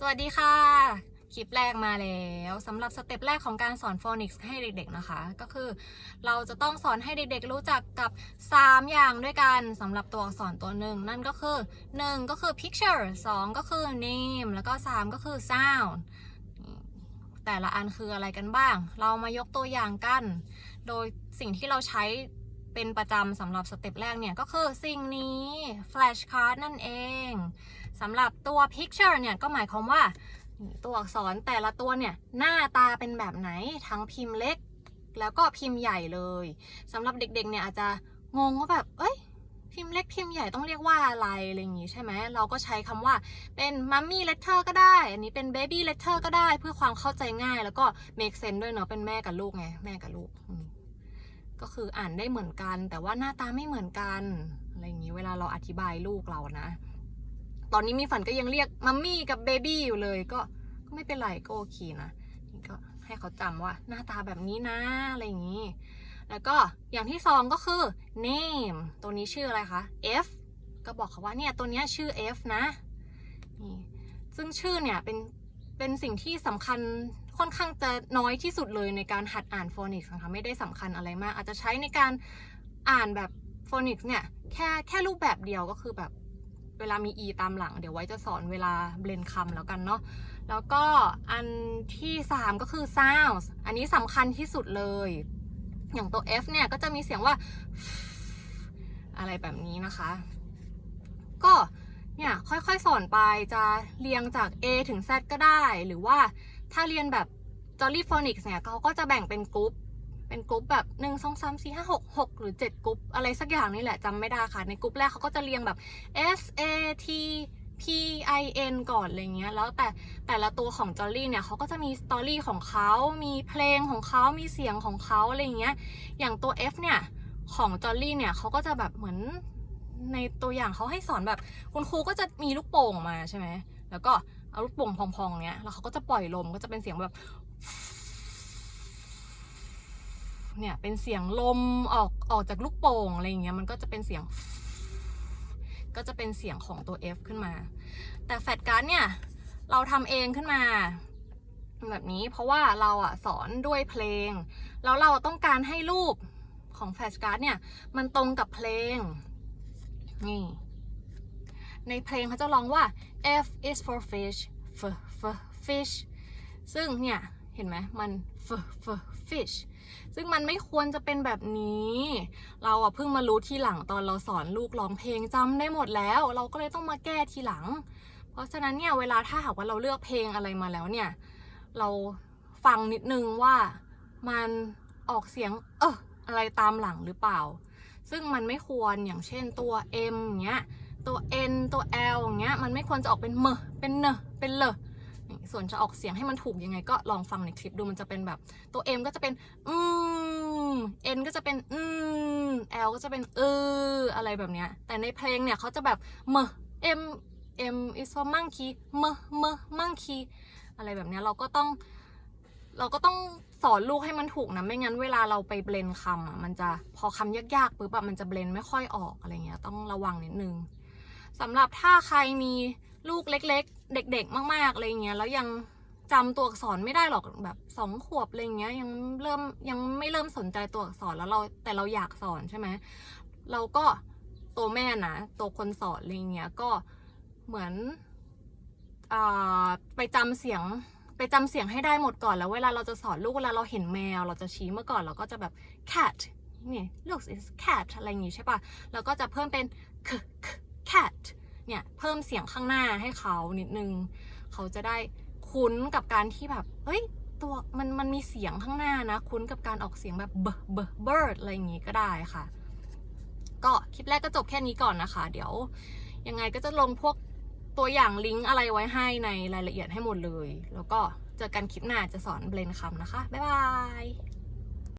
สวัสดีค่ะ คลิปแรกมาแล้วสำหรับสเต็ปแรกของการสอนโฟนิกส์ให้เด็กๆนะคะ ก็คือเราจะต้องสอนให้เด็กๆรู้จักกับ 3 อย่างด้วยกันสำหรับตัวอักษรตัวหนึ่งนั่นก็คือ 1 ก็คือ picture 2 ก็คือ name แล้วก็ 3 ก็คือ sound แต่ละอันคืออะไรกันบ้าง เรามายกตัวอย่างกัน โดยสิ่งที่เราใช้ เป็นประจำสำหรับสเต็ปแรกเนี่ยก็คือสิ่งนี้ flashcard นั่นเองสำหรับตัว picture เนี่ยก็หมายความว่า ตัวอักษรแต่ละตัวเนี่ยหน้าตาเป็นแบบไหนทั้งพิมพ์เล็ก แล้วก็พิมพ์ใหญ่เลยสำหรับเด็กๆเนี่ยอาจจะงงว่าแบบเอ้ยพิมพ์เล็กพิมพ์ใหญ่ต้องเรียกว่าอะไรอะไรอย่างงี้ใช่ไหม เราก็ใช้คำว่าเป็น mummy letter ก็ได้ อันนี้เป็น baby letter ก็ได้ เพื่อความเข้าใจง่าย แล้วก็ make sense ด้วยเนาะเป็นแม่กับลูกไง แม่กับลูก ก็คืออ่านได้เหมือนกัน แต่ว่าหน้าตาไม่เหมือนกันอะไรอย่างงี้เวลาเราอธิบายลูกเรานะ ตอนนี้มีฝันก็ยังเรียกมัมมี่กับเบบี้อยู่เลยก็ก็ไม่เป็นไรก็โอเคนะนี่ก็ให้เขาจำว่าหน้าตาแบบนี้นะอะไรอย่างนี้ แล้วก็อย่างที่สองก็คือ name ตัวนี้ชื่ออะไรคะ F ก็บอกเขาว่าเนี่ยตัวนี้ชื่อ F นะนี่ซึ่งชื่อเนี่ยเป็น เป็นสิ่งที่สำคัญค่อนข้างจะน้อยที่สุดเลยในการหัดอ่านโฟนิกส์นะคะไม่ได้สำคัญอะไรมาก อาจจะใช้ในการอ่านแบบโฟนิกส์เนี่ยแค่แค่รูปแบบเดียวก็คือแบบเวลามี e ตามหลัง เดี๋ยวไว้จะสอนเวลาเบลนคำแล้วกันเนาะแล้วก็อันที่ 3 ก็คือ sounds อันนี้สำคัญที่สุดเลย อย่างตัว f เนี่ยก็จะมีเสียงว่า อะไรแบบนี้นะคะ ก็ เนี่ยค่อยๆสอนไปจะเรียงจาก A ถึง Z ก็ได้ หรือว่าถ้าเรียนแบบ Jolly Phonics เนี่ยเขาก็จะแบ่งเป็นกรุ๊ปเป็นกรุ๊ปแบบ 1 2 3 4 5 6 6 หรือ 7กรุ๊ปอะไรสักอย่างนี่แหละจำไม่ได้ค่ะ ในกรุ๊ปแรกเขาก็จะเรียงแบบ S A T P I N ก่อนอะไรเงี้ย แล้วแต่แต่ละตัวของจอลลี่เนี่ยเขาก็จะมีสตอรี่ของเขามีเพลงของเขามีเสียงของเขาอะไรเงี้ย อย่างตัว F เนี่ยของจอลลี่เนี่ยเขาก็จะแบบเหมือน ในตัวอย่างเขาให้สอนแบบ คุณครูก็จะมีลูกโป่งมาใช่ไหมแล้วก็เอาลูกโป่งพองๆเนี้ยแล้วเขาก็จะปล่อยลมก็จะเป็นเสียงแบบเนี่ยเป็นเสียงลมออกออกจากลูกโป่งอะไรอย่างเงี้ยมันก็จะเป็นเสียง ก็จะเป็นเสียงของตัว F ขึ้นมา แต่แฟลชการ์ดเนี่ยเราทำเองขึ้นมา แบบนี้เพราะว่าเราอะสอนด้วยเพลง แล้วเราต้องการให้รูปของแฟลชการ์ดเนี่ย มันตรงกับเพลง นี่ ในเพลงเขาจะร้องว่า F is for fish f f fish ซึ่งเนี่ย เห็นไหมมัน f f fish ซึ่งมันไม่ควรจะเป็นแบบนี้ เราอะเพิ่งมารู้ทีหลังตอนเราสอนลูกร้องเพลงจำได้หมดแล้ว เราก็เลยต้องมาแก้ทีหลัง เพราะฉะนั้นเนี่ยเวลาถ้าหากว่าเราเลือกเพลงอะไรมาแล้วเนี่ย เราฟังนิดนึงว่ามันออกเสียง เอออะไรตามหลังหรือเปล่า ซึ่งมันไม่ควรอย่างเช่นตัว M อย่างเงี้ยตัว N ตัว L อย่างเงี้ยมันไม่ควรจะออกเป็นเมเป็นเนเป็นเลส่วนจะออกเสียงให้มันถูกยังไงก็ลองฟังในคลิปดูมันจะเป็นแบบตัว M ก็จะเป็นอืม N ก็จะเป็นอืม L ก็จะเป็นเอออะไรแบบเนี้ยแต่ในเพลงเนี่ยเขาจะแบบเม M M is for monkey เมเม monkey อะไรแบบเนี้ยเราก็ต้องเราก็ต้อง อนลูกให้มันถูกนะไม่งั้นเวลาเราไปเบลนคำอะมันจะพอคำยากๆปุ๊บแบบมันจะเบลนไม่ค่อยออกอะไรเงี้ยต้องระวังนิดนึงสำหรับถ้าใครมีลูกเล็ก ๆ เด็ก ๆ มากๆอะไรเงี้ยแล้วยังจำตัวอักษรไม่ได้หรอกแบบสองขวบอะไรเงี้ยยังเริ่มยังไม่เริ่มสนใจตัวอักษรแล้วเราแต่เราอยากสอนใช่ไหมเราก็ตัวแม่นะตัวคนสอนอะไรเงี้ยก็เหมือนอ่าไปจำเสียง ไปจำเสียงให้ได้หมดก่อนแล้วเวลาเราจะสอนลูกเวลาเราเห็นแมว เราจะชี้เมื่อก่อนเราก็จะแบบ cat นี่ looks is cat อะไรอย่างงี้ใช่ปะแล้วก็จะเพิ่มเป็น k k cat เนี่ยเพิ่มเสียงข้างหน้าให้เขานิดนึง เขาจะได้คุ้นกับการที่แบบเฮ้ยตัวมันมันมีเสียงข้างหน้านะ คุ้นกับการออกเสียงแบบ b b bird อะไรอย่างงี้ก็ได้ค่ะ ก็คลิปแรกก็จบแค่นี้ก่อนนะคะ เดี๋ยวยังไงก็จะลงพวก ตัวอย่างลิงก์อะไรไว้ให้ในรายละเอียดให้หมดเลย แล้วก็เจอกันคลิปหน้าจะสอนเบลนคำนะคะ บ๊ายบาย